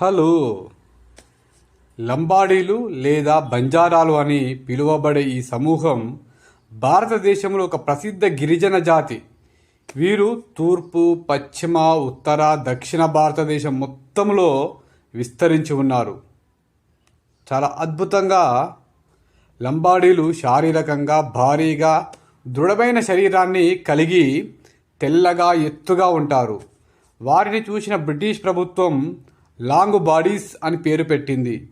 Hello. లంబాడీలు లేదా బంజారాలు అని పిలువబడే ఈ సమూహం భారతదేశంలో ఒక ప్రసిద్ధ గిరిజన జాతి. వీరు తూర్పు పశ్చిమ ఉత్తర దక్షిణ భారతదేశం మొత్తంలో విస్తరించి ఉన్నారు. చాలా అద్భుతంగా లంబాడీలు శారీరకంగా భారీగా దృఢమైన శరీరాన్ని కలిగి తెల్లగా ఎత్తుగా ఉంటారు. వారిని చూసిన బ్రిటిష్ ప్రభుత్వం లాంగ్ బాడీస్ అని పేరు పెట్టింది.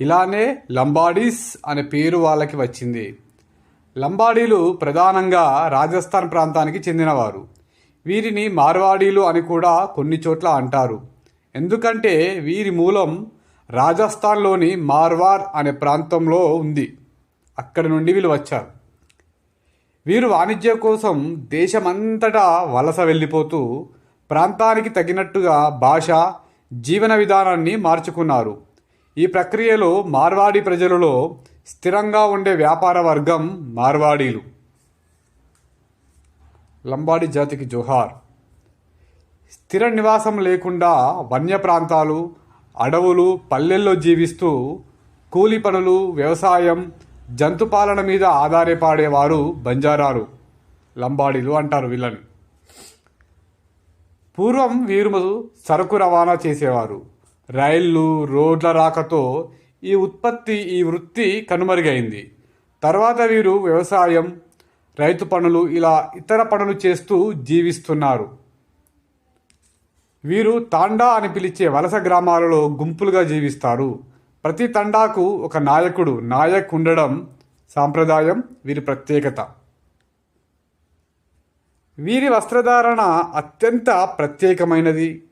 ఇలానే లంబాడీస్ అనే పేరు వాళ్ళకి వచ్చింది. లంబాడీలు ప్రధానంగా రాజస్థాన్ ప్రాంతానికి చెందినవారు. వీరిని మార్వాడీలు అని కూడా కొన్ని చోట్ల అంటారు. ఎందుకంటే వీరి మూలం రాజస్థాన్లోని మార్వార్ అనే ప్రాంతంలో ఉంది. అక్కడి నుండి వీళ్ళు వచ్చారు. వీరు వాణిజ్యం కోసం దేశమంతటా వలస వెళ్ళిపోతూ ప్రాంతానికి తగినట్టుగా భాష జీవన విధానాన్ని మార్చుకున్నారు. ఈ ప్రక్రియలో మార్వాడి ప్రజలలో స్థిరంగా ఉండే వ్యాపార వర్గం మార్వాడీలు. లంబాడి జాతికి జోహార్. స్థిర నివాసం లేకుండా వన్య ప్రాంతాలు అడవులు పల్లెల్లో జీవిస్తూ కూలి పనులు వ్యవసాయం జంతుపాలన మీద ఆధారపడేవారు బంజారాలు లంబాడీలు అంటారు వీళ్ళని పూర్వం వీరు సరుకు రవాణా చేసేవారు. రైళ్ళు రోడ్ల రాకతో ఈ ఉత్పత్తి ఈ వృత్తి కనుమరుగైంది. తర్వాత వీరు వ్యవసాయం రైతు పనులు ఇలా ఇతర పనులు చేస్తూ జీవిస్తున్నారు. వీరు తాండా అని పిలిచే వలస గ్రామాలలో గుంపులుగా జీవిస్తారు. ప్రతి తండాకు ఒక నాయకుడు. నాయక్ ఉండడం సాంప్రదాయం వీరి ప్రత్యేకత. వీరి వస్త్రధారణ అత్యంత ప్రత్యేకమైనది.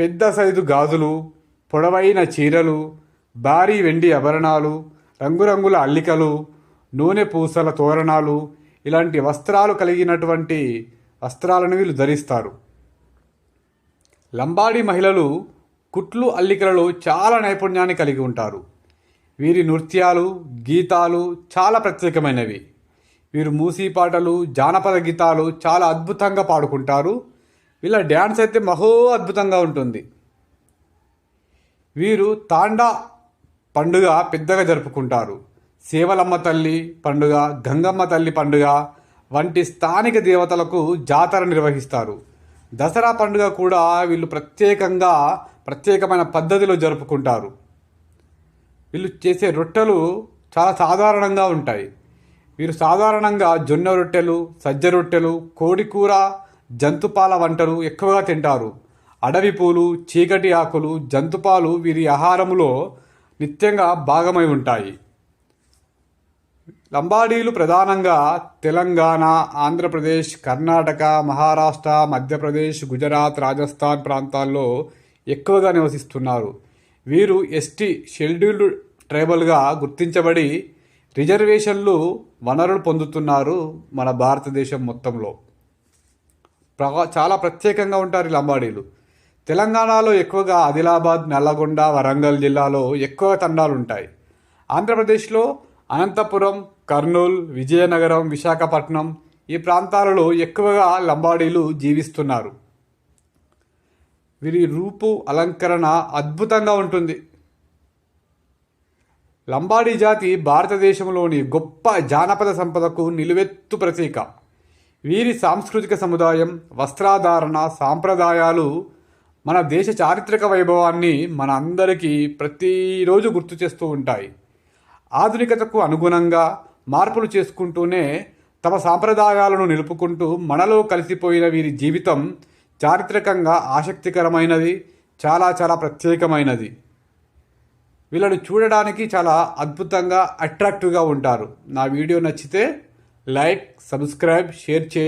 పెద్ద సైజు గాజులు పొడవైన చీరలు భారీ వెండి ఆభరణాలు రంగురంగుల అల్లికలు నూనె పూసల తోరణాలు ఇలాంటి వస్త్రాలు కలిగినటువంటి వస్త్రాలను వీళ్ళు ధరిస్తారు. లంబాడీ మహిళలు కుట్లు అల్లికలలో చాలా నైపుణ్యాన్ని కలిగి ఉంటారు. వీరి నృత్యాలు గీతాలు చాలా ప్రత్యేకమైనవి. వీరు మూసీ పాటలు జానపద గీతాలు చాలా అద్భుతంగా పాడుకుంటారు. వీళ్ళ డ్యాన్స్ అయితే మహో అద్భుతంగా ఉంటుంది. వీరు తాండా పండుగ పెద్దగా జరుపుకుంటారు. సేవలమ్మ తల్లి పండుగ గంగమ్మ తల్లి పండుగ వంటి స్థానిక దేవతలకు జాతర నిర్వహిస్తారు. దసరా పండుగ కూడా వీళ్ళు ప్రత్యేకంగా ప్రత్యేకమైన పద్ధతిలో జరుపుకుంటారు. వీళ్ళు చేసే రొట్టెలు చాలా సాధారణంగా ఉంటాయి. వీరు సాధారణంగా జొన్న రొట్టెలు సజ్జ రొట్టెలు కోడికూర జంతుపాల వంటలు ఎక్కువగా తింటారు. అడవి పూలు చీకటి ఆకులు జంతుపాలు వీరి ఆహారములో నిత్యంగా భాగమై ఉంటాయి. లంబాడీలు ప్రధానంగా తెలంగాణ ఆంధ్రప్రదేశ్ కర్ణాటక మహారాష్ట్ర మధ్యప్రదేశ్ గుజరాత్ రాజస్థాన్ ప్రాంతాల్లో ఎక్కువగా నివసిస్తున్నారు. వీరు ఎస్టీ షెడ్యూల్డ్ ట్రైబల్గా గుర్తించబడి రిజర్వేషన్లు వనరులు పొందుతున్నారు మన భారతదేశం మొత్తంలో. ప్ర- చాలా ప్రత్యేకంగా ఉంటారు ఈ లంబాడీలు. తెలంగాణలో ఎక్కువగా ఆదిలాబాద్ నల్లగొండ వరంగల్ జిల్లాలో ఎక్కువ తండాలు ఉంటాయి ఆంధ్రప్రదేశ్లో అనంతపురం కర్నూలు విజయనగరం విశాఖపట్నం ఈ ప్రాంతాలలో ఎక్కువగా లంబాడీలు జీవిస్తున్నారు. వీరి రూపు అలంకరణ అద్భుతంగా ఉంటుంది. లంబాడీ జాతి భారతదేశంలోని గొప్ప జానపద సంపదకు నిలువెత్తు ప్రతీక. వీరి సాంస్కృతిక సముదాయం వస్త్రాధారణ సాంప్రదాయాలు మన దేశ చారిత్రక వైభవాన్ని మన అందరికీ ప్రతిరోజు గుర్తు చేస్తూ ఉంటాయి. ఆధునికతకు అనుగుణంగా మార్పులు చేసుకుంటూనే తమ సాంప్రదాయాలను నిలుపుకుంటూ మనలో కలిసిపోయిన వీరి జీవితం చారిత్రకంగా ఆసక్తికరమైనది చాలా చాలా ప్రత్యేకమైనది. వీళ్ళని చూడడానికి చాలా అద్భుతంగా అట్రాక్టివ్గా ఉంటారు. నా వీడియో నచ్చితే లైక్ సబ్స్క్రైబ్ షేర్ చేయండి.